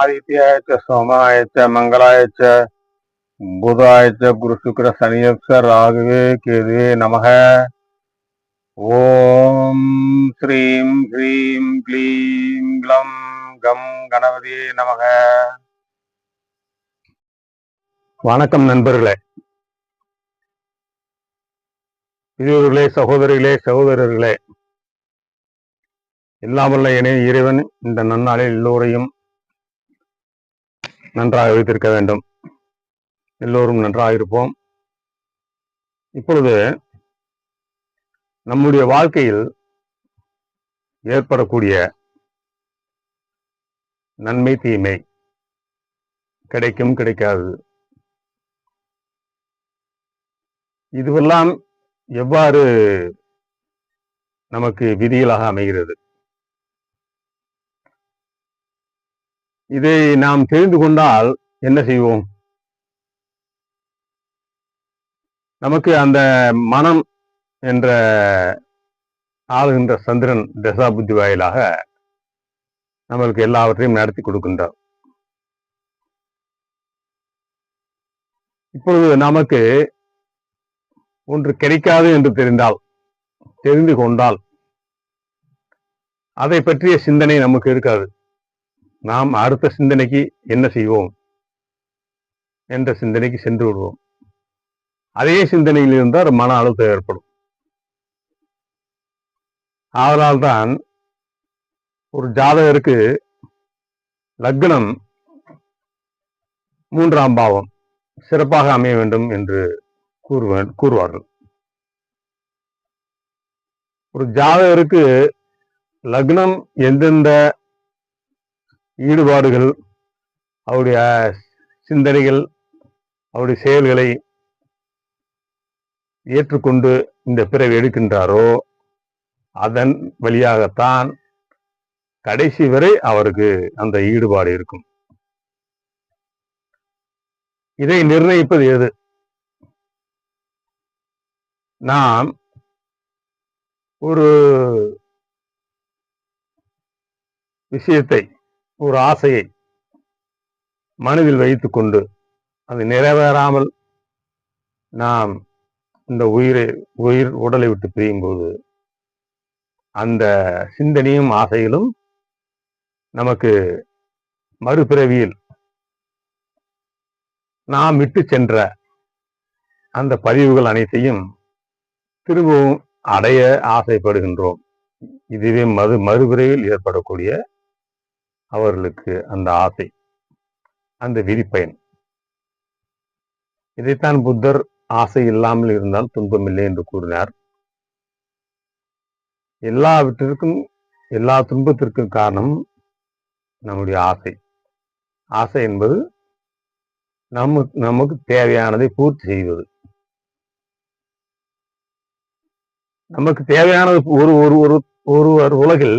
ஆதித்யாய சோமாய மங்களாய புதாய குரு சுக்கர சனியப்ச ராகுவே கேதுவே நமக ஓம் ஸ்ரீம் ஹ்ரீம் க்ளீம் க்ளம் கம் கணபதியே நமக வணக்கம் நண்பர்களே. பெரியோர்களே சகோதரிகளே சகோதரர்களே. இல்லாமல்ல இணைய இறைவன் இந்த நன்னாளில் எல்லோரையும் நன்றாக வைத்திருக்க வேண்டும். எல்லோரும் நன்றாக இருப்போம். இப்பொழுது நம்முடைய வாழ்க்கையில் ஏற்படக்கூடிய நன்மை தீமை கிடைக்கும் கிடைக்காது. இதுவெல்லாம் எவ்வாறு நமக்கு விதிகளாக அமைகிறது? இதை நாம் தெரிந்து கொண்டால் என்ன செய்வோம்? நமக்கு அந்த மனம் என்ற ஆளுகின்ற சந்திரன் தசா புத்தி வாயிலாக நம்மளுக்கு எல்லாவற்றையும் நடத்தி கொடுக்கின்றார். இப்பொழுது நமக்கு ஒன்று கிடைக்காது என்று தெரிந்தால் தெரிந்து கொண்டால் அதை பற்றிய சிந்தனை நமக்கு இருக்காது. நாம் அடுத்த சிந்தனைக்கு என்ன செய்வோம்? என்ற சிந்தனைக்கு சென்று விடுவோம். அதே சிந்தனையில் இருந்தால் மன அழுத்தம் ஏற்படும். அதனால்தான் ஒரு ஜாதகருக்கு லக்னம் மூன்றாம் பாவம் சிறப்பாக அமைய வேண்டும் என்று கூறுவ கூறுவார்கள். ஒரு ஜாதகருக்கு லக்னம் எந்தெந்த ஈடுபாடுகள் அவருடைய சிந்தனைகள் அவருடைய செயல்களை ஏற்றுக்கொண்டு இந்த பிறவி எடுக்கின்றாரோ அதன் வழியாகத்தான் கடைசி வரை அவருக்கு அந்த ஈடுபாடு இருக்கும். இதை நிர்ணயிப்பது எது? நாம் ஒரு விஷயத்தை ஒரு ஆசையை மனதில் வைத்துக்கொண்டு அது நிறைவேறாமல் நாம் இந்த உயிரை உயிர் உடலை விட்டு பிரியும் போது அந்த சிந்தனையும் ஆசைகளும் நமக்கு மறுபிறவியில் நாம் விட்டு சென்ற அந்த பதிவுகள் அனைத்தையும் திரும்பவும் அடைய ஆசைப்படுகின்றோம். இதுவே மது மறுபிறவில் ஏற்படக்கூடிய அவர்களுக்கு அந்த ஆசை அந்த விதிப்பயன். இதைத்தான் புத்தர் ஆசை இல்லாமல் இருந்தால் துன்பமில்லை என்று கூறினார். எல்லாவற்றிற்கும் எல்லா துன்பத்திற்கும் காரணம் நம்முடைய ஆசை. ஆசை என்பது நமக்கு நமக்கு தேவையானதை பூர்த்தி செய்வது. நமக்கு தேவையானது ஒரு ஒரு ஒரு ஒருவர் உலகில்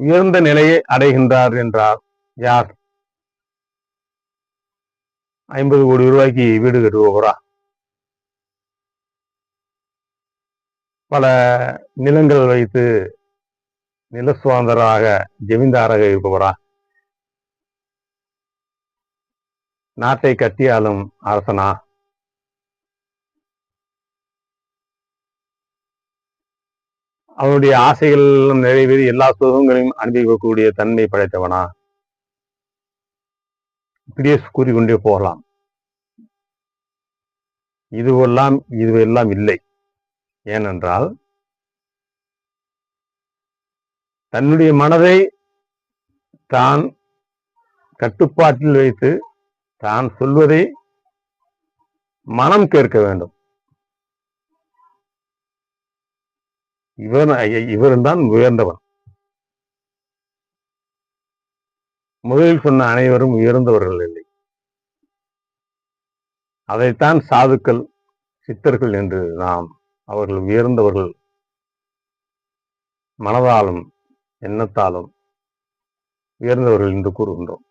உயர்ந்த நிலையை அடைகின்றார் என்றார். யார்? ஐம்பது கோடி ரூபாய்க்கு வீடு கட்டுவோரா பல நிலங்கள் வைத்து நில சுதந்திராக ஜெமீன்தாராக இருப்பவரா? நாட்டை கட்டியாலும் அரசனா? அவனுடைய ஆசைகள் நிறைவேறி எல்லா சுகங்களையும் அனுபவிக்கக்கூடிய தன்மை படைத்தவனா? இப்படியே கூறிக்கொண்டே போகலாம். இதுவெல்லாம் இதுவெல்லாம் இல்லை. ஏனென்றால் தன்னுடைய மனதை தான் கட்டுப்பாட்டில் வைத்து தான் சொல்வதை மனம் கேட்க வேண்டும். இவர் இவரும் தான் உயர்ந்தவன். முதலில் சொன்ன அனைவரும் உயர்ந்தவர்கள் இல்லை. அதைத்தான் சாதுக்கள் சித்தர்கள் என்று நாம் அவர்கள் உயர்ந்தவர்கள் மனதாலும் எண்ணத்தாலும் உயர்ந்தவர்கள் என்று கூறுகின்றோம்.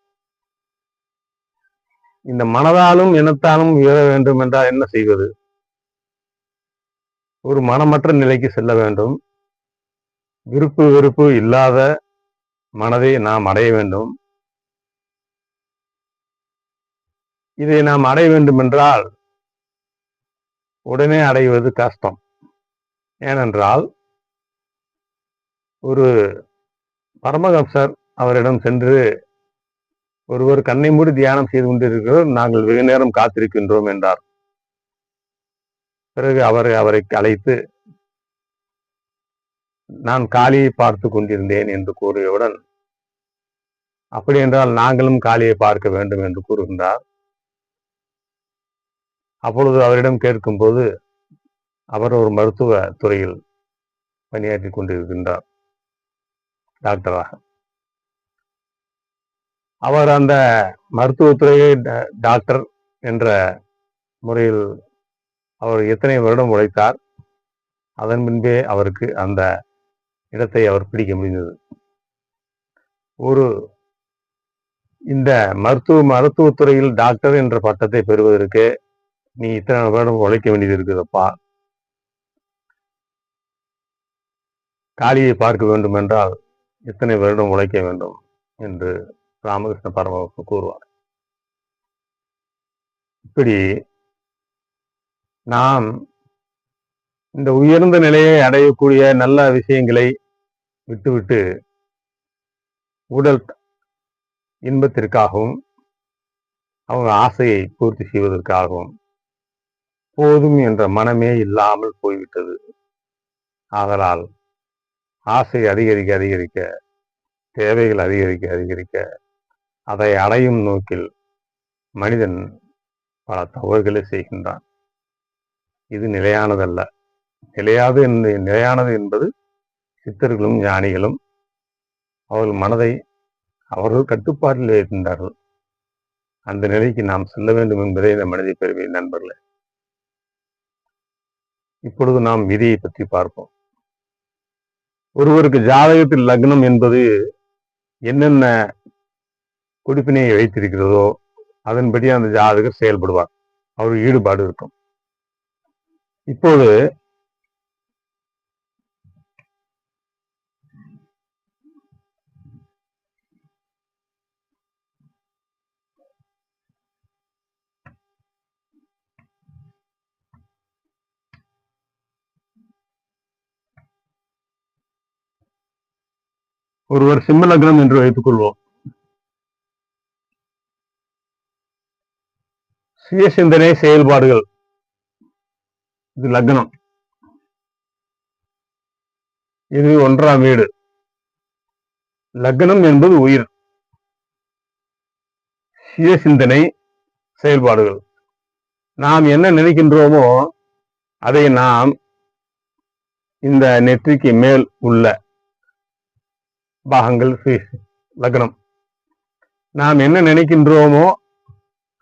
இந்த மனதாலும் எண்ணத்தாலும் உயர வேண்டும் என்றால் என்ன செய்வது? ஒரு மனமற்ற நிலைக்கு செல்ல வேண்டும். விருப்பு வெறுப்பு இல்லாத மனதை நாம் அடைய வேண்டும். இதை நாம் அடைய வேண்டும் என்றால் உடனே அடைவது கஷ்டம். ஏனென்றால் ஒரு பரமஹம்சர் அவரிடம் சென்று ஒருவர் கண்ணை மூடி தியானம் செய்து கொண்டிருக்கிறோம். நாங்கள் வெகு நேரம் காத்திருக்கின்றோம் என்றார். பிறகு அவரை அவரை அழைத்து நான் காளியை பார்த்து கொண்டிருந்தேன் என்று கூறியவுடன் அப்படி என்றால் நாங்களும் காளியை பார்க்க வேண்டும் என்று கூறுகின்றார். அப்பொழுது அவரிடம் கேட்கும்போது அவர் ஒரு மருத்துவ துறையில் பணியாற்றி கொண்டிருக்கின்றார் டாக்டராக. அவர் அந்த மருத்துவத்துறையை ட- டாக்டர் என்ற முறையில் அவர் எத்தனை வருடம் உழைத்தார் அதன் முன்பே அவருக்கு அந்த இடத்தை அவர் பிடிக்க முடிந்தது. ஒரு இந்த மருத்துவ மருத்துவத்துறையில் டாக்டர் என்ற பட்டத்தை பெறுவதற்கு நீ இத்தனை வருடம் உழைக்க வேண்டியது இருக்குதப்பா காளியை பார்க்க வேண்டும் என்றால் இத்தனை வருடம் உழைக்க வேண்டும் என்று ராமகிருஷ்ண பரமஹம்சர் கூறுவார். இப்படி நாம் இந்த உயர்ந்த நிலையை அடையக்கூடிய நல்ல விஷயங்களை விட்டுவிட்டு உடல் இன்பத்திற்காகவும் அவங்க ஆசையை பூர்த்தி செய்வதற்காகவும் போதும் என்ற மனமே இல்லாமல் போய்விட்டது. ஆதலால் ஆசை அதிகரிக்க அதிகரிக்க தேவைகள் அதிகரிக்க அதிகரிக்க அதை அடையும் நோக்கில் மனிதன் பல தவறுகளை செய்கின்றான். இது நிலையானதல்ல. நிலையாது என்று நிலையானது என்பது சித்தர்களும் ஞானிகளும் அவர்கள் மனதை அவர்கள் கட்டுப்பாட்டில் இருந்தார்கள். அந்த நிலைக்கு நாம் செல்ல வேண்டும் என்பதே இந்த மனித பெருமை நண்பர்களே. இப்பொழுது நாம் விதியை பற்றி பார்ப்போம். ஒருவருக்கு ஜாதகத்தில் லக்னம் என்பது என்னென்ன குடிப்பினையை வைத்திருக்கிறதோ அதன்படி அந்த ஜாதகர் செயல்படுவார். அவர் ஈடுபாடு இருக்கும். இப்போது ஒருவர் சிம்ம லக்னம் என்று வைத்துக் கொள்வோம். சுய சிந்தனை செயல்பாடுகள். இது லக்னம். இது ஒன்றாம் வீடு. லக்னம் என்பது உயிர். சுய சிந்தனை செயல்பாடுகள். நாம் என்ன நினைக்கின்றோமோ அதை நாம் இந்த நெற்றிக்கு மேல் உள்ள பாகங்கள் லக்னம். நாம் என்ன நினைக்கின்றோமோ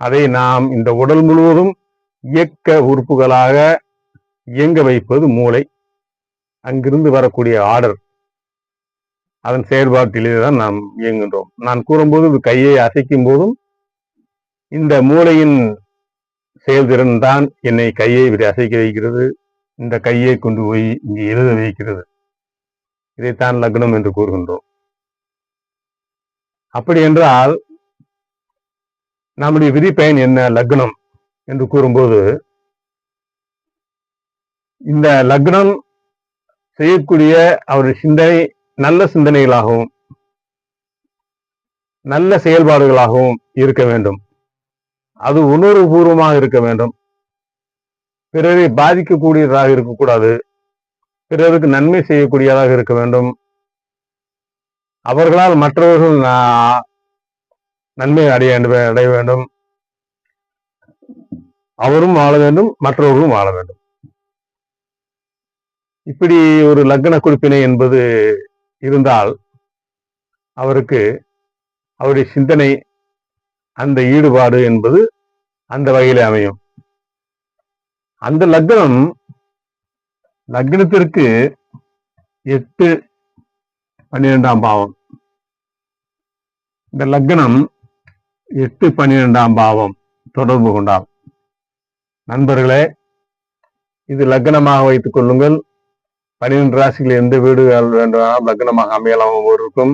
அதை நாம் இந்த உடல் முழுவதும் இயக்க உறுப்புகளாக இயங்க வைப்பது மூளை. அங்கிருந்து வரக்கூடிய ஆர்டர் அதன் செயல்பாட்டிலே தான் நாம் இயங்குகின்றோம். நான் கூறும்போது கையை அசைக்கும் போதும் இந்த மூளையின் செயல்திறன் தான் என்னை கையை இப்படி அசைக்க வைக்கிறது. இந்த கையை கொண்டு போய் இங்கே எழுத வைக்கிறது. இதைத்தான் லக்னம் என்று கூறுகின்றோம். அப்படி என்றால் நம்முடைய விதிப்பயன் என்ன? லக்னம் என்று கூறும்போது இந்த லக்னம் செய்யக்கூடிய அவருடைய சிந்தனை நல்ல சிந்தனைகளாகவும் நல்ல செயல்பாடுகளாகவும் இருக்க வேண்டும். அது உணர்வுபூர்வமாக இருக்க வேண்டும். பிறரை பாதிக்கக்கூடியதாக இருக்கக்கூடாது. பிறருக்கு நன்மை செய்யக்கூடியதாக இருக்க வேண்டும். அவர்களால் மற்றவர்கள் நன்மை அடைய வேண்டும் அடைய வேண்டும். அவரும் வாழ வேண்டும் மற்றவர்களும் வாழ வேண்டும். இப்படி ஒரு லக்ன குறிப்பினை என்பது இருந்தால் அவருக்கு அவருடைய சிந்தனை அந்த ஈடுபாடு என்பது அந்த வகையிலே அமையும். அந்த லக்னம் லக்னத்திற்கு எட்டு பன்னிரெண்டாம் பாவம். இந்த லக்னம் எட்டு பன்னிரெண்டாம் பாவம் தொடர்பு கொண்டால். நண்பர்களே இது லக்னமாக வைத்துக் கொள்ளுங்கள். பன்னிரெண்டு ராசிகள் எந்த வீடுகள் வேண்டுமானால் லக்னமாக அமையலாம் ஒவ்வொருக்கும்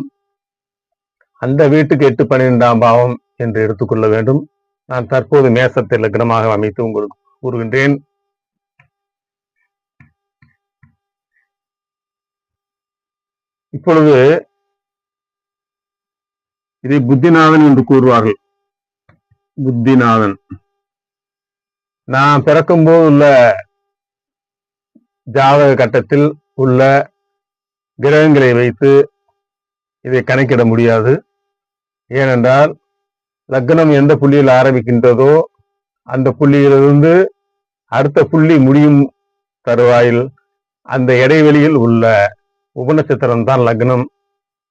அந்த வீட்டுக்கு எட்டு பன்னிரெண்டாம் பாவம் என்று எடுத்துக்கொள்ள வேண்டும். நான் தற்போது மேசத்தை லக்னமாக அமைத்து உங்களுக்கு கூறுகின்றேன். இப்பொழுது இதை புத்திநாதன் என்று கூறுவார்கள். புத்திநாதன். நான் பிறக்கும்போது உள்ள ஜாதக கட்டத்தில் உள்ள கிரகங்களை வைத்து இதை கணக்கிட முடியாது. ஏனென்றால் லக்னம் எந்த புள்ளியில் ஆரம்பிக்கின்றதோ அந்த புள்ளியிலிருந்து அடுத்த புள்ளி முடியும் தருவாயில் அந்த இடைவெளியில் உள்ள உபநட்சத்திரம் தான் லக்னம்.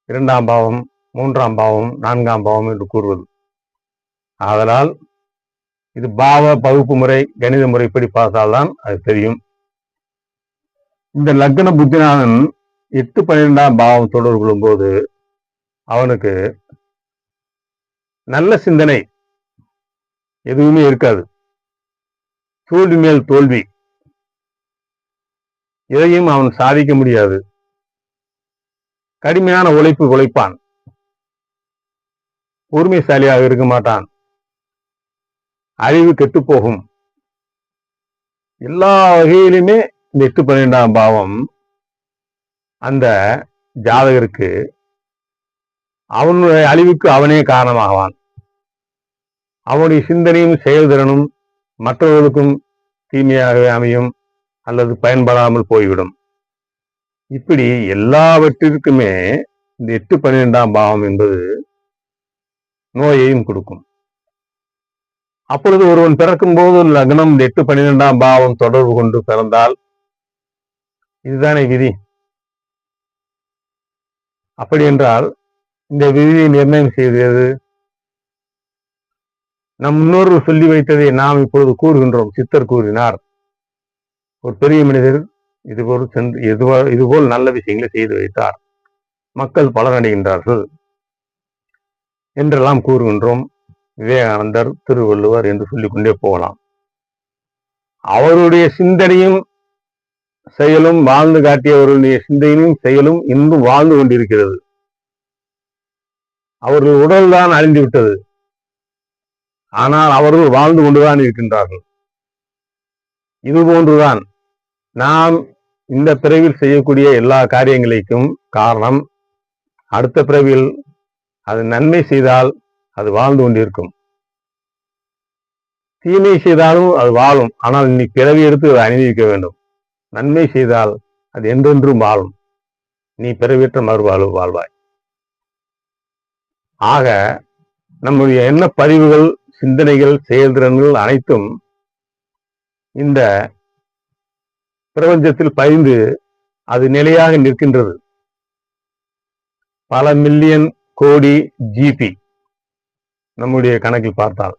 இரண்டாம் பாவம் மூன்றாம் பாவம் நான்காம் பாவம் என்று கூறுவது. ஆதலால் இது பாவ பகுப்பு முறை கணித முறைப்படி பார்த்தால்தான் அது தெரியும். இந்த லக்ன புத்திநாதன் எட்டு பன்னிரெண்டாம் பாவம் தொடர்பு கொள்ளும்போது அவனுக்கு நல்ல சிந்தனை எதுவுமே இருக்காது. தோல்வி மேல் தோல்வி. எதையும் அவன் சாதிக்க முடியாது. கடுமையான உழைப்பு உழைப்பான். பொறுமைசாலியாக இருக்க மாட்டான். அறிவு கெட்டுப்போகும் எல்லா வகையிலுமே இந்த எட்டு பன்னிரெண்டாம் பாவம் அந்த ஜாதகருக்கு அவனுடைய அழிவுக்கு அவனே காரணமாகவான் அவனுடைய சிந்தனையும் செயல்திறனும் மற்றவர்களுக்கும் தீமையாகவே அமையும் அல்லது பயன்படாமல் போய்விடும். இப்படி எல்லாவற்றிற்குமே இந்த எட்டு பன்னிரெண்டாம் பாவம் என்பது நோயையும் கொடுக்கும். அப்பொழுது ஒருவன் பிறக்கும் போது லக்னம் இந்த எட்டு பன்னிரெண்டாம் பாவம் தொடர்பு கொண்டு பிறந்தால் இதுதானே விதி. அப்படி என்றால் இந்த விதியை நிர்ணயம் செய்தது. நம் முன்னோர்கள் சொல்லி வைத்ததை நாம் இப்பொழுது கூறுகின்றோம். சித்தர் கூறினார் ஒரு பெரிய மனிதர் இதுபோல் சென்று இதுபோல் இதுபோல் நல்ல விஷயங்களை செய்து வைத்தார். மக்கள் பலனடைகின்றார்கள் என்றெல்லாம் கூறுகின்றோம். விவேகானந்தர் திருவள்ளுவர் என்று சொல்லிக்கொண்டே போகலாம். அவருடைய சிந்தனையும் செயலும் வாழ்ந்து காட்டியவர்களுடைய சிந்தையினும் செயலும் இன்றும் வாழ்ந்து கொண்டிருக்கிறது. அவர்கள் உடல்தான் அழிந்து விட்டது. ஆனால் அவர்கள் வாழ்ந்து கொண்டுதான் இருக்கின்றார்கள். இது போன்றுதான் நாம் இந்த பிறவில் செய்யக்கூடிய எல்லா காரியங்களுக்கும் காரணம் அடுத்த பிறவில் அது நன்மை செய்தால் அது வாழ்ந்து கொண்டிருக்கும். தீமை செய்தாலும் அது வாழும். ஆனால் இன்னைக்கு பிறவி எடுத்து அதை அணிந்திருக்க வேண்டும். நன்மை செய்தால் அது என்றென்றும் வாழும் நீ பிறவிற்ற மறுவாழ்வு வாழ்வாய். ஆக நம்முடைய எண்ண பதிவுகள் சிந்தனைகள் செயல்திறன்கள் அனைத்தும் இந்த பிரபஞ்சத்தில் பதிந்து அது நிலையாக நிற்கின்றது. பல மில்லியன் கோடி ஜிபி நம்முடைய கணக்கில் பார்த்தால்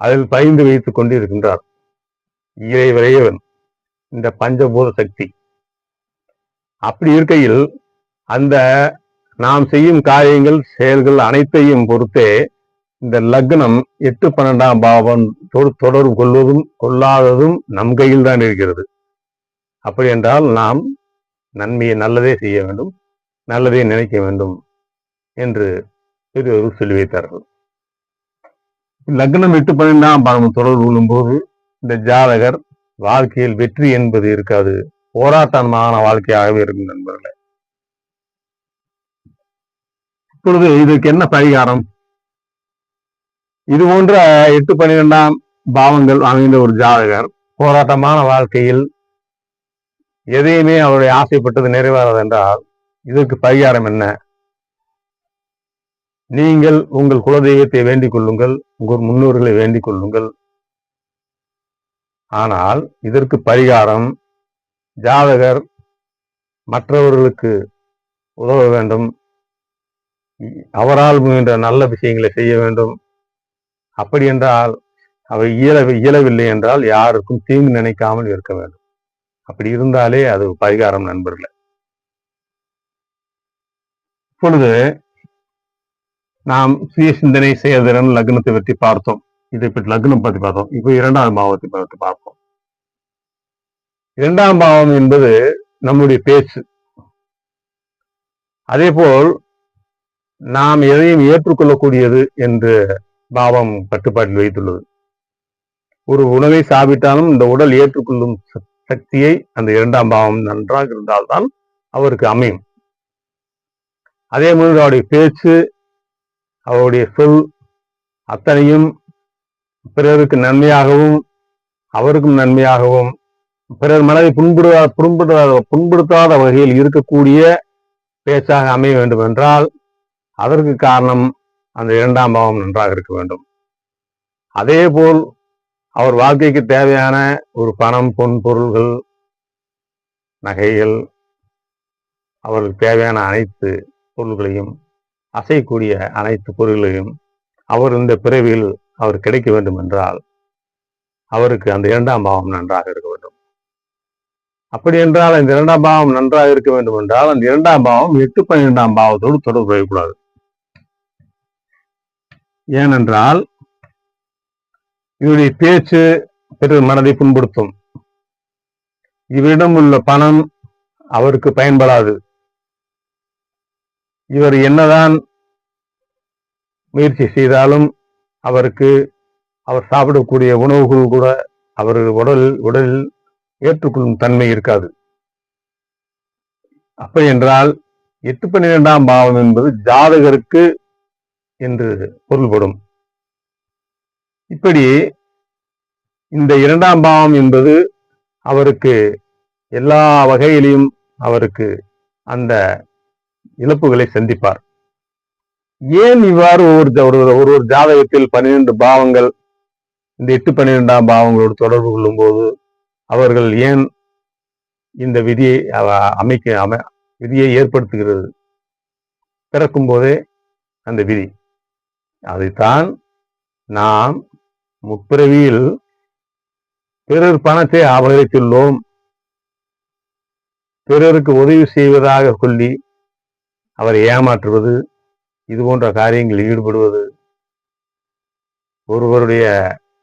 அதில் பயந்து வைத்துக் கொண்டு இருக்கின்றார் இறைவரையவன். இந்த பஞ்சபூத சக்தி. அப்படி இருக்கையில் அந்த நாம் செய்யும் காரியங்கள் செயல்கள் அனைத்தையும் பொறுத்தே இந்த லக்னம் எட்டு பன்னெண்டாம் பாவம் தொடர்பு கொள்வதும் கொள்ளாததும் நம் கையில் தான் இருக்கிறது. அப்படி என்றால் நாம் நன்மையை நல்லதே செய்ய வேண்டும் நல்லதே நினைக்க வேண்டும் என்று பெரியவர்கள் சொல்லி வைத்தார்கள். லக்னம் எட்டு பன்னெண்டாம் பாவம் தொடர்பு கொள்ளும் போது இந்த ஜாதகர் வாழ்க்கையில் வெற்றி என்பது இருக்காது. போராட்டமான வாழ்க்கையாகவே இருக்கும் நண்பர்களே. இப்பொழுது இதற்கு என்ன பரிகாரம்? இது போன்ற எட்டு பன்னிரெண்டாம் பாவங்கள் அமைந்த ஒரு ஜாதகர் போராட்டமான வாழ்க்கையில் எதையுமே அவருடைய ஆசைப்பட்டது நிறைவேறாது என்றால் இதற்கு பரிகாரம் என்ன? நீங்கள் உங்கள் குலதெய்வத்தை வேண்டிக் கொள்ளுங்கள் உங்கள் முன்னோர்களை வேண்டிக் கொள்ளுங்கள் ஆனால் இதற்கு பரிகாரம் ஜாதகர் மற்றவர்களுக்கு உதவ வேண்டும். அவரால் முயன்ற நல்ல விஷயங்களை செய்ய வேண்டும். அப்படி என்றால் அவை இயல இயலவில்லை என்றால் யாருக்கும் தீங்கு நினைக்காமல் இருக்க வேண்டும். அப்படி இருந்தாலே அது பரிகாரம் நண்பர்களே. இப்பொழுது நாம் சுய சிந்தனை செயல்திறன் லக்னத்தை பற்றி பார்த்தோம். இதை பற்றி லக்னம் பற்றி பார்த்தோம். இப்போ இரண்டாம் பாவத்தை பற்றி பார்ப்போம். இரண்டாம் பாவம் என்பது நம்முடைய பேச்சு. அதே போல் நாம் எதையும் ஏற்றுக்கொள்ளக்கூடியது என்று பாவம் கட்டுப்பாட்டில் வைத்துள்ளது. ஒரு உணவை சாப்பிட்டாலும் இந்த உடல் ஏற்றுக்கொள்ளும் ச- சக்தியை அந்த இரண்டாம் பாவம் நன்றாக இருந்தால்தான் அவருக்கு அமையும். அதே மாதிரி அவருடைய பேச்சு அவருடைய சொல் அத்தனையும் பிறருக்கு நன்மையாகவும் அவருக்கும் நன்மையாகவும் பிறர் மனதை புண்படுவா புண்படுத்தாத புண்படுத்தாத வகையில் இருக்கக்கூடிய பேச்சாக அமைய வேண்டும் என்றால் அதற்கு காரணம் அந்த இரண்டாம் பாவம் நன்றாக இருக்க வேண்டும். அதே போல் அவர் வாழ்க்கைக்கு தேவையான ஒரு பணம் பொன் பொருள்கள் நகைகள் அவருக்கு தேவையான அனைத்து பொருள்களையும் அசையக்கூடிய அனைத்து பொருள்களையும் அவர் இந்த பிறவியில் அவர் கிடைக்க வேண்டும் என்றால் அவருக்கு அந்த இரண்டாம் பாவம் நன்றாக இருக்க வேண்டும். அப்படி என்றால் அந்த இரண்டாம் பாவம் நன்றாக இருக்க வேண்டும் என்றால் அந்த இரண்டாம் பாவம் எட்டு பன்னிரெண்டாம் பாவத்தோடு தொடர்பு கூடாது ஏனென்றால் இவருடைய பேச்சு பிறர் மனதை புண்படுத்தும். இவரிடம் உள்ள பணம் அவருக்கு பயன்படாது. இவர் என்னதான் முயற்சி செய்தாலும் அவருக்கு அவர் சாப்பிடக்கூடிய உணவுகள் கூட அவர் உடல் உடலில் ஏற்றுக்கொள்ளும் தன்மை இருக்காது. அப்படி என்றால் எட்டு பன்னிரெண்டாம் பாவம் என்பது ஜாதகருக்கு என்று பொருள்படும். இப்படி இந்த இரண்டாம் பாவம் என்பது அவருக்கு எல்லா வகையிலையும் அவருக்கு அந்த இழப்புகளை சந்திப்பார். ஏன் இவ்வாறு ஒவ்வொரு ஒரு ஒரு ஒரு ஜாதகத்தில் பன்னிரெண்டு பாவங்கள் இந்த எட்டு பன்னிரெண்டாம் பாவங்களோடு தொடர்பு கொள்ளும் போது அவர்கள் ஏன் இந்த விதியை அமைக்க அமை விதியை ஏற்படுத்துகிறது? பிறக்கும் போதே அந்த விதி. அதைத்தான் நாம் முப்பிறவியில் பிறர் பணத்தை அபகரித்துள்ளோம் பிறருக்கு உதவி செய்வதாக சொல்லி அவரை ஏமாற்றுவது இது போன்ற காரியங்களில் ஈடுபடுவது ஒருவருடைய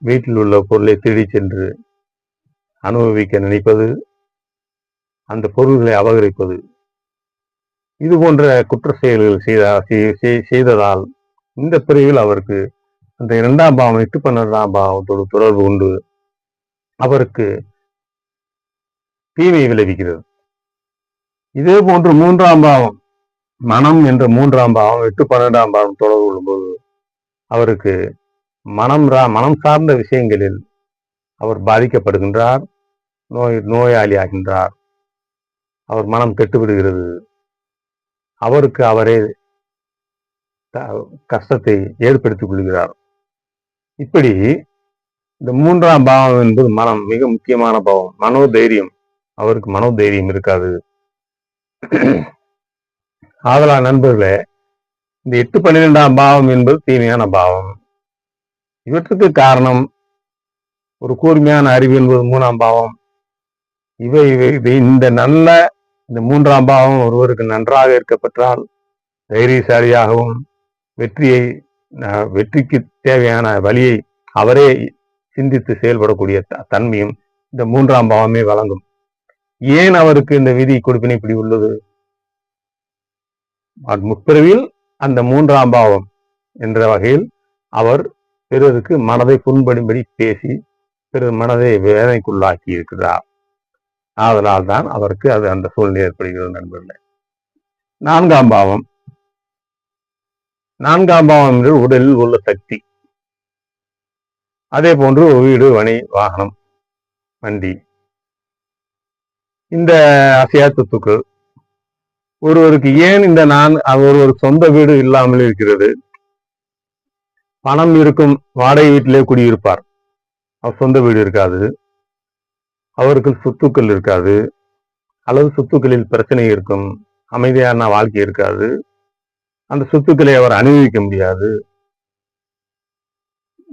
வீட்டில் உள்ள பொருளை தேடி சென்று அனுபவிக்க நினைப்பது அந்த பொருள்களை அபகரிப்பது இது போன்ற குற்ற செயல்கள் செய்த செய்- செய்ததால் இந்த பிரிவில் அவருக்கு அந்த இரண்டாம் பாவம் எட்டு பன்னெண்டாம் பாவத்தோடு தொடர்பு கொண்டு அவருக்கு தீமை விளைவிக்கிறது. இதே போன்று மூன்றாம் பாவம் மனம் என்ற மூன்றாம் பாவம் எட்டு பன்னெண்டாம் பாவம் தொடர்பு கொள்ளும்போது அவருக்கு மனம் ரா மனம் சார்ந்த விஷயங்களில் அவர் பாதிக்கப்படுகின்றார் நோய் நோயாளி ஆகின்றார். அவர் மனம் கெட்டுவிடுகிறது அவருக்கு அவரே கஷ்டத்தை ஏற்படுத்திக் கொள்கிறார். இப்படி இந்த மூன்றாம் பாவம் என்பது மனம் மிக முக்கியமான பாவம். மனோதைரியம். அவருக்கு மனோதைரியம் இருக்காது. ஆதலா நண்பர்களே இந்த எட்டு பன்னிரெண்டாம் பாவம் என்பது தீமையான பாவம். இவற்றுக்கு காரணம் ஒரு கூர்மையான அறிவு என்பது மூணாம் பாவம். இவை இவை இந்த நல்ல இந்த மூன்றாம் பாவம் ஒருவருக்கு நன்றாக இருக்கப்பெற்றால் தைரியசாலியாகவும் வெற்றியை வெற்றிக்கு தேவையான வழியை அவரே சிந்தித்து செயல்படக்கூடிய த- தன்மையும் இந்த மூன்றாம் பாவமே வழங்கும். ஏன் அவருக்கு இந்த விதி கொடுப்பினை இப்படி உள்ளது? முற்பிறவியில் அந்த மூன்றாம் பாவம் என்ற வகையில் அவர் பிறருக்கு மனதை புண்படும்படி பேசி பிறர் மனதை வேதனைக்குள்ளாக்கி இருக்கிறார். ஆதலால் தான் அவருக்கு அது அந்த சூழ்நிலை ஏற்படுகிறது நண்பர்களே. நான்காம் பாவம். நான்காம் பாவம் என்று உடலில் உள்ள சக்தி. அதே போன்று வீடு வணி வாகனம் வண்டி. இந்த அசையா சொத்துக்கள் ஒருவருக்கு ஏன் இந்த நான் ஒருவர் சொந்த வீடு இல்லாமல் இருக்கிறது? பணம் இருக்கும் வாடகை வீட்டிலே குடியிருப்பார். அவர் சொந்த வீடு இருக்காது. அவருக்கு சொத்துக்கள் இருக்காது. அல்லது சொத்துக்களில் பிரச்சனை இருக்கும். அமைதியான வாழ்க்கை இருக்காது. அந்த சொத்துக்களை அவர் அனுபவிக்க முடியாது.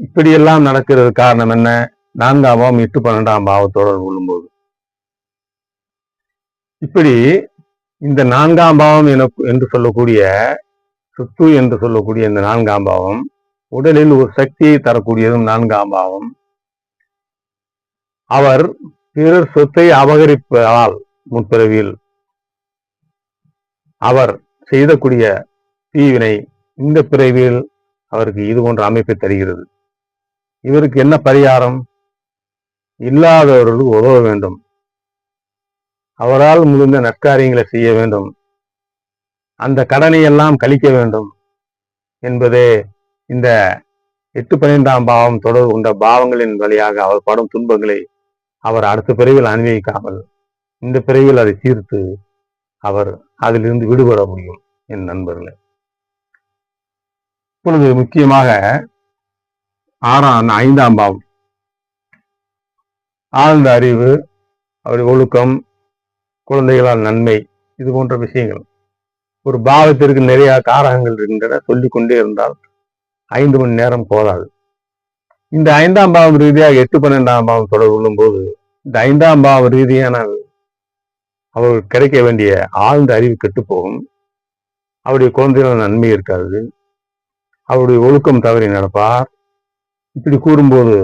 இப்படியெல்லாம் நடக்கிறது காரணம் என்ன? நான்காம் பாவம் எட்டு பன்னெண்டாம் பாவத்தோடு கொள்ளும்போது இப்படி இந்த நான்காம் பாவம் என- என்று சொல்லக்கூடிய சுத்து என்று சொல்லக்கூடிய இந்த நான்காம் பாவம் உடலில் ஒரு சக்தியை தரக்கூடியதும் நான்காம் பாவம். அவர் பிறர் சொத்தை அபகரிப்பதால் முற்பிறவியில் அவர் செய்தக்கூடிய தீவினை இந்த பிறவியில் அவருக்கு இது போன்ற அமைப்பை தருகிறது. இவருக்கு என்ன பரிகாரம்? இல்லாதவர்களுக்கு உதவ வேண்டும். அவரால் முடிந்த நற்காரியங்களை செய்ய வேண்டும். அந்த கடனை எல்லாம் கழிக்க வேண்டும் என்பதே இந்த எட்டு பன்னிரெண்டாம் பாவம் தொடர்பு கொண்ட பாவங்களின் வழியாக அவர் படும் துன்பங்களை அவர் அடுத்த பிறவில் அனுபவிக்காமல் இந்த பிறவில் அதை தீர்த்து அவர் அதிலிருந்து விடுபட முடியும் என் நண்பர்களே. இப்பொழுது முக்கியமாக ஆறாம் ஐந்தாம் பாவம். ஆழ்ந்த அறிவு அவருடைய ஒழுக்கம் குழந்தைகளால் நன்மை இது போன்ற விஷயங்கள். ஒரு பாவத்திற்கு நிறைய காரகங்கள் இருக்கின்றன சொல்லிக்கொண்டே இருந்தால் ஐந்து மணி நேரம் போதாது. இந்த ஐந்தாம் பாவம் ரீதியாக எட்டு பன்னெண்டாம் பாவம் தொடர்பு கொள்ளும் போது இந்த ஐந்தாம் பாவம் ரீதியான அவர்கள் கிடைக்க வேண்டிய ஆழ்ந்த அறிவு கெட்டுப்போகும் அவருடைய குழந்தைகள் நன்மை இருக்காது. அவருடைய ஒழுக்கம் தவறி நடப்பார். இப்படி கூறும்போது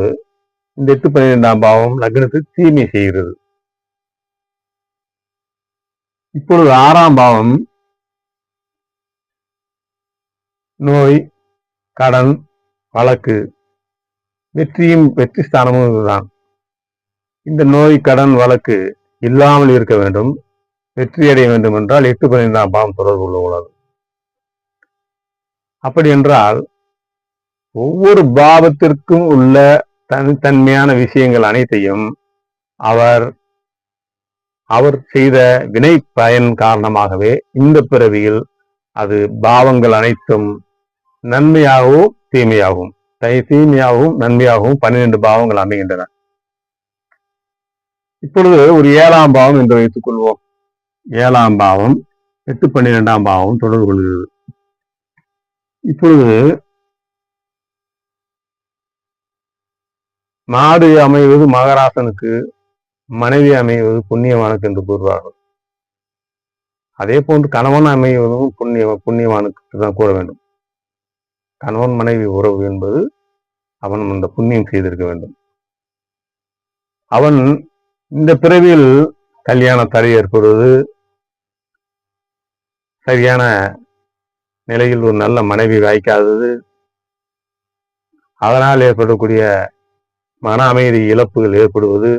இந்த எட்டு பன்னிரெண்டாம் பாவம் லக்னத்துக்கு தீமை செய்கிறது. இப்பொழுது ஆறாம் பாவம். நோய் கடன் வழக்கு வெற்றியும் வெற்றி ஸ்தானமும் இதுதான். இந்த நோய் கடன் வழக்கு இல்லாமல் இருக்க வேண்டும். வெற்றி அடைய வேண்டும் என்றால் எட்டு பதினைந்தாம் பாவம் தொடர்பு கொள்ளக்கூடாது. அப்படி என்றால் ஒவ்வொரு பாவத்திற்கும் உள்ள தனித்தன்மையான விஷயங்கள் அனைத்தையும் அவர் அவர் செய்த வினை பயன் காரணமாகவே இந்த பிறவியில் அது பாவங்கள் அனைத்தும் நன்மையாகவும் தீமையாகவும் தீமையாகவும் நன்மையாகவும் பன்னிரண்டு பாவங்கள் அமைகின்றன. இப்பொழுது ஒரு ஏழாம் பாவம் என்று வைத்துக் கொள்வோம். ஏழாம் பாவம் எட்டு பன்னிரெண்டாம் பாவம் தொடர்பு கொள்கிறது. இப்பொழுது நாடு அமைவது மகராசனுக்கு மனைவி அமைவது புண்ணியவானுக்கு என்று கூறுவார்கள். அதே போன்று கணவன் அமைவதும் புண்ணிய புண்ணியவானுக்கு தான் கூற வேண்டும். கணவன் மனைவி உறவு என்பது அவன் அந்த புண்ணியம் செய்திருக்க வேண்டும். அவன் இந்த பிறவியில் கல்யாண தடை ஏற்படுவது சரியான நிலையில் ஒரு நல்ல மனைவி வாய்க்காதது. அதனால் ஏற்படக்கூடிய மன அமைதி இழப்புகள் ஏற்படுவது.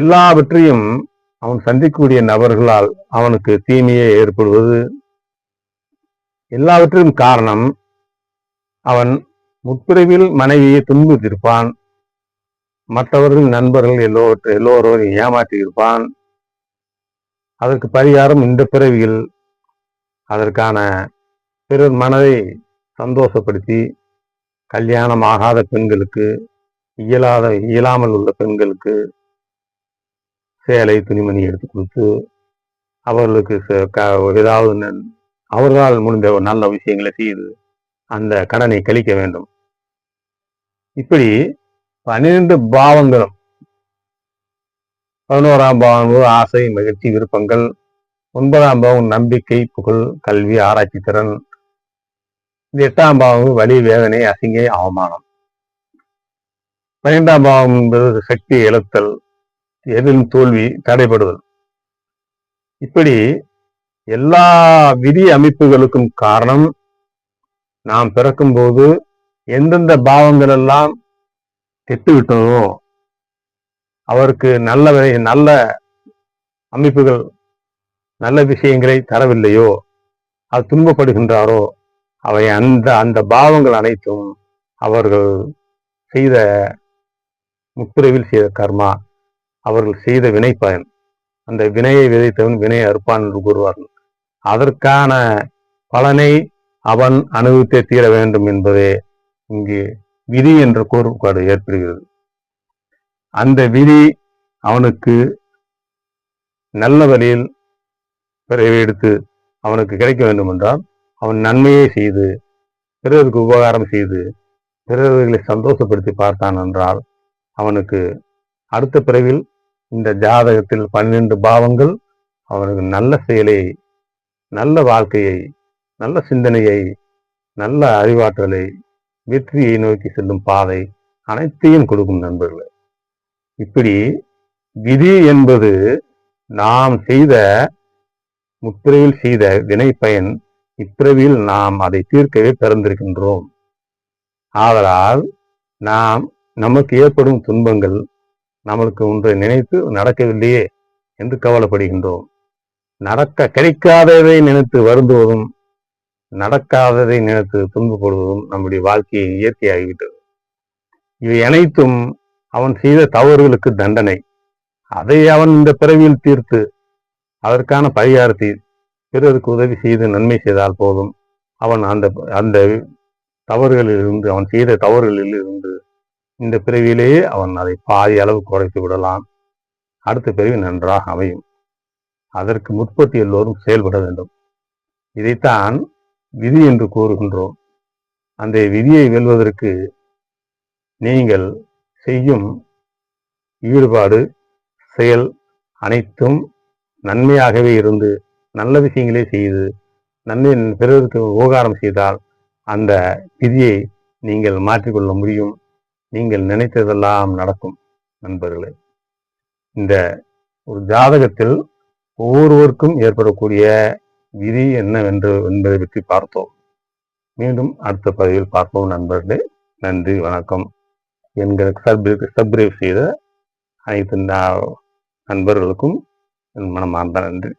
எல்லாவற்றையும் அவன் சந்திக்கக்கூடிய நபர்களால் அவனுக்கு தீமையே ஏற்படுவது. எல்லாவற்றையும் காரணம் அவன் முற்பிறவில் மனைவியை துன்புறுத்திருப்பான் மற்றவர்கள் நண்பர்கள் எல்லோவற்றை எல்லோரையும் ஏமாற்றியிருப்பான். அதற்கு பரிகாரம் இந்த பிறவியில் அதற்கான பிறர் மனதை சந்தோஷப்படுத்தி கல்யாணம் ஆகாத பெண்களுக்கு இயலாத இயலாமல் உள்ள பெண்களுக்கு சேலை துணிமணி எடுத்து கொடுத்து அவர்களுக்கு ஏதாவது அவர்களால் முடிந்த நல்ல விஷயங்களை செய்து அந்த கடனை கழிக்க வேண்டும். இப்படி பன்னிரண்டு பாவங்களும் பதினோராம் பாவம் ஆசை மகிழ்ச்சி விருப்பங்கள் ஒன்பதாம் பாவம் நம்பிக்கை புகழ் கல்வி ஆராய்ச்சி திறன் இந்த எட்டாம் பாவம் வலி வேதனை அசிங்கை அவமானம். பன்னிரெண்டாம் பாவம் என்பது சக்தி இழத்தல் எதிலும் தோல்வி தடைபடுதல் இப்படி எல்லா விதி அமைப்புகளுக்கும் காரணம் நாம் பிறக்கும் போது எந்தெந்த பாவங்கள் எல்லாம் கெட்டு விட்டதோ அவருக்கு நல்ல நல்ல அமைப்புகள் நல்ல விஷயங்களை தரவில்லையோ அது துன்பப்படுகின்றாரோ அவை அந்த அந்த பாவங்கள் அனைத்தும் அவர்கள் செய்த முப்பிரவில் செய்த கர்மா. அவர்கள் செய்த வினை பயன் அந்த வினையை விதைத்தவன் வினை அறுப்பான் என்று கூறுவார்கள். அதற்கான பலனை அவன் அனுபவித்தே தீர வேண்டும் என்பதே இங்கு விதி என்ற கோட்பாடு ஏற்படுகிறது. அந்த விதி அவனுக்கு நல்ல வழியில் எடுத்து அவனுக்கு கிடைக்க வேண்டும் என்றால் அவன் நன்மையை செய்து பிறருக்கு உபகாரம் செய்து பிறர்களை சந்தோஷப்படுத்தி பார்த்தான் என்றால் அவனுக்கு அடுத்த பிறவில் இந்த ஜாதகத்தில் பன்னிரண்டு பாவங்கள் அவனுக்கு நல்ல செயலை நல்ல வாழ்க்கையை நல்ல சிந்தனையை நல்ல அறிவாற்றலை வெற்றியை நோக்கி செல்லும் பாதை அனைத்தையும் கொடுக்கும் நண்பர்களே. இப்படி விதி என்பது நாம் செய்த முத்திரையில் செய்த வினை பயன் இப்பிறவியில் நாம் அதை தீர்க்கவே பிறந்திருக்கின்றோம். ஆதலால் நாம் நமக்கு ஏற்படும் துன்பங்கள் நம்மளுக்கு ஒன்றை நினைத்து நடக்கவில்லையே என்று கவலைப்படுகின்றோம். நடக்க கிடைக்காததை நினைத்து வருந்துவதும் நடக்காததை நினைத்து துன்பப்படுவதும் நம்முடைய வாழ்க்கையை இயற்கையாகிவிட்டது. இவை அனைத்தும் அவன் செய்த தவறுகளுக்கு தண்டனை. அதை அவன் இந்த பிறவியில் தீர்த்து அதற்கான பரிகாரத்தை பிறருக்கு உதவி செய்து நன்மை செய்தால் போதும். அவன் அந்த அந்த தவறுகளில் இருந்து அவன் செய்த தவறுகளில் இருந்து இந்த பிறவியிலேயே அவன் அதை பாதி அளவு குறைத்து விடலாம். அடுத்த பிறவி நன்றாக அமையும். அதற்கு முற்பட்டு எல்லோரும் செயல்பட வேண்டும். இதைத்தான் விதி என்று கூறுகின்றோம். அந்த விதியை வெல்வதற்கு நீங்கள் செய்யும் ஈடுபாடு செயல் அனைத்தும் நன்மையாகவே இருந்து நல்ல விஷயங்களே செய்து நன்மை பிறருக்கு உபகாரம் செய்தால் அந்த விதியை நீங்கள் மாற்றிக்கொள்ள முடியும். நீங்கள் நினைத்ததெல்லாம் நடக்கும் நண்பர்களே. இந்த ஒரு ஜாதகத்தில் ஒவ்வொருவருக்கும் ஏற்படக்கூடிய விதி என்னவென்று என்பதை பற்றி பார்த்தோம். மீண்டும் அடுத்த பதிவில் பார்ப்போம் நண்பர்களே. நன்றி வணக்கம். எங்களுக்கு சப்ரி சப்ரைவ் செய்த அனைத்து நண்பர்களுக்கும் என் மனமார்ந்த நன்றி.